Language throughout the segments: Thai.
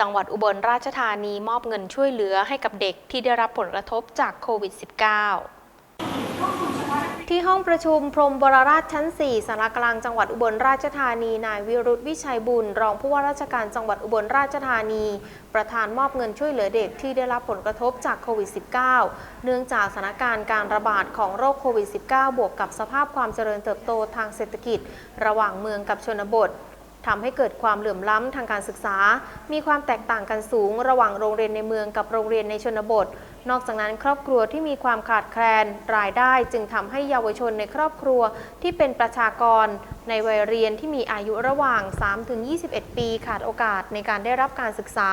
จังหวัดอุบลราชธานีมอบเงินช่วยเหลือให้กับเด็กที่ได้รับผลกระทบจากโควิด -19 ที่ห้องประชุมพรมบรราชชั้น 4สารกลางจังหวัดอุบลราชธานี นายวิรุธวิชัยบุญ รองผู้ว่าราชการจังหวัดอุบลราชธานี ประธานมอบเงินช่วยเหลือเด็กที่ได้รับผลกระทบจากโควิด -19 เนื่องจากสถานการณ์การระบาดของโรคโควิด -19 บวกกับสภาพความเจริญเติบโตทางเศรษฐกิจ ระหว่างเมืองกับชนบท ทำให้เกิดความเหลื่อมล้ำทางการศึกษา มีความแตกต่างกันสูงระหว่างโรงเรียนในเมืองกับโรงเรียนในชนบท นอกจากนั้นครอบครัวที่มีความขาดแคลน รายได้จึงทำให้เยาวชนในครอบครัวที่เป็นประชากร ในวัยเรียนที่มีอายุระหว่าง 3-21 ปีขาดโอกาสในการได้รับการศึกษา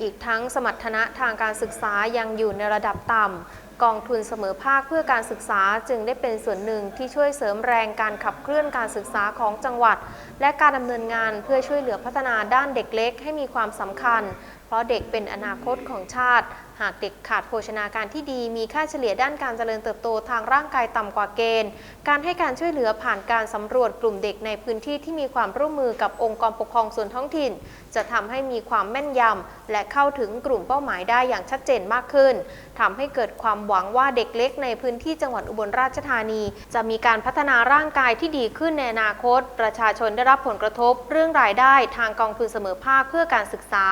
อีกทั้งสมรรถนะทางการศึกษายังอยู่ในระดับต่ำกองทุนเสมอภาคเพื่อการศึกษาจึงได้เป็นส่วนหนึ่งที่ช่วยเสริมแรงการขับเคลื่อนการศึกษาของจังหวัด และการดำเนินงานเพื่อช่วยเหลือพัฒนาด้านเด็กเล็กให้มีความสำคัญ เพราะเด็กเป็นอนาคตของชาติ หากเด็กขาดโภชนาการที่ดี มีค่าเฉลี่ยด้านการเจริญเติบโตทางร่างกายต่ำกว่าเกณฑ์ การให้การช่วยเหลือผ่านการสำรวจกลุ่มเด็กในพื้นที่ที่มีความร่วมมือกับองค์กรปกครองส่วนท้องถิ่น จะทำให้มีความแม่นยำและเข้าถึงกลุ่มเป้าหมายได้อย่างชัดเจนมากขึ้นทำให้เกิดความหวังว่าเด็กเล็กในพื้นที่จังหวัดอุบลราชธานี จะมีการพัฒนาร่างกายที่ดีขึ้นในอนาคต ประชาชนได้รับผลกระทบ เรื่องรายได้ทางกองทุนเสมอภาคเพื่อการศึกษา